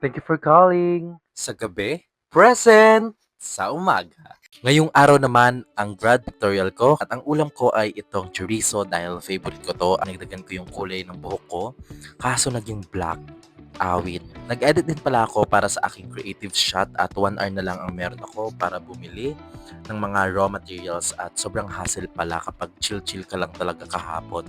Thank you for calling. Sa gabi, present! Sa umaga. Ngayong araw naman, ang grad pictorial ko at ang ulam ko ay itong chorizo dahil favorite ko to. Nagdagan ko yung kulay ng buhok ko, kaso naging black. Awit. Nag-edit din pala ako para sa aking creative shot at 1 hour na lang ang meron ako para bumili ng mga raw materials at sobrang hassle pala kapag chill-chill ka lang talaga kahapon.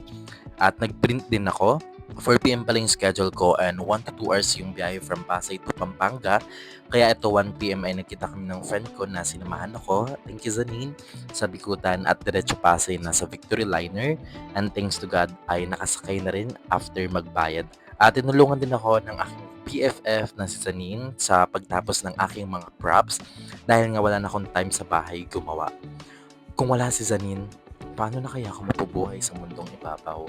At nag-print din ako 4pm pala yung schedule ko and 1 to 2 hours yung biyahe from Pasay to Pampanga. Kaya ito 1pm ay nakita kami ng friend ko na sinamahan ako. Thank you Zanine sa Bikutan at Diretso Pasay na sa Victory Liner. And thanks to God ay nakasakay na rin after magbayad. At tinulungan din ako ng aking PFF na si Zanine sa pagtapos ng aking mga props dahil nga wala na akong time sa bahay gumawa. Kung wala si Zanine, paano na kaya ako mapubuhay sa mundong ibabaw?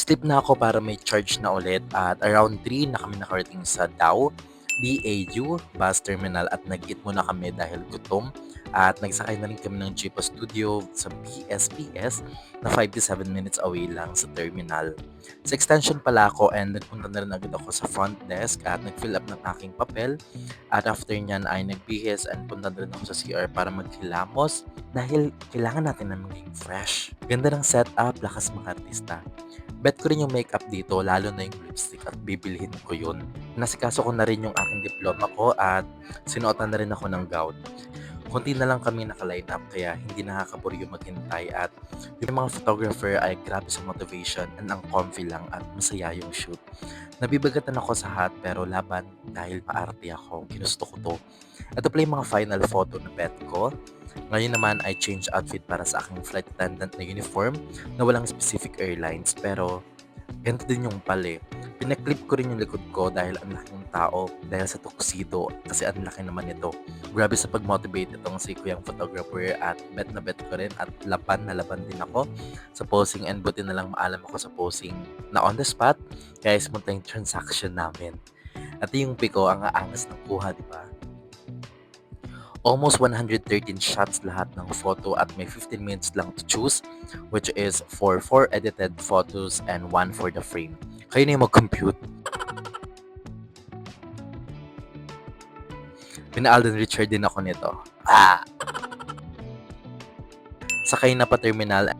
Sleep na ako para may charge na ulit at around 3 na kami nakarating sa Dao, BAU, bus terminal at nag-eat muna kami dahil gutom at nagsakay na rin kami ng Jeep Studio sa BSPS na 5 to 7 minutes away lang sa terminal. Sa extension pala ako and nagpunta na rin agad ako sa front desk at nag-fill up ng aking papel at after nyan ay nagbihis and punta na rin ako sa CR para maghilamos dahil kailangan natin na maging fresh. Ganda ng setup, lakas mga artista. Bet ko rin yung makeup dito, lalo na yung lipstick at bibilhin ko yun. Nasikaso ko na rin yung aking diploma ko at sinuotan na rin ako ng gown. Kunti na lang kami naka-line up kaya hindi nakakaburyo maghintay at yung mga photographer ay grabe sa motivation and ang comfy lang at masaya yung shoot. Nabibagatan ako sa hat pero laban dahil maarte ako. Ginusto ko to. Ito pala yung mga final photo na bet ko. Ngayon naman ay change outfit para sa aking flight attendant na uniform na walang specific airlines pero ganito din yung pali. Pinaklip ko rin yung likod ko dahil ang laki ng tao dahil sa tuxedo kasi ang laki naman nito. Grabe sa pag-motivate itong si Kuyang photographer at bet na bet ko rin at laban na laban din ako sa posing and buti na lang maalam ako sa posing na on the spot kaya smooth yung transaction namin. At yung piko ang aangas ng kuha, di ba? Almost 113 shots lahat ng photo at may 15 minutes lang to choose which is for 4 edited photos and 1 for the frame. Kayo na yung mag-compute. Pina-Alden Richard din ako nito. Ah! Sakay na pa terminal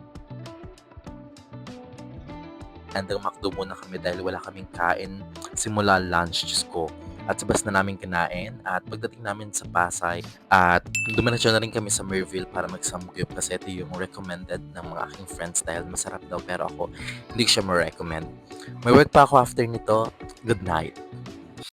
and McDo muna kami dahil wala kaming kain simula lunch Diyos ko. At sa bus na namin kinain at pagdating namin sa Pasay at dumiretso na rin kami sa Merville para magsamgyup kasi ito yung recommended ng mga aking friends dahil masarap daw pero ako hindi siya ma-recommend. May work pa ako after nito. Good night.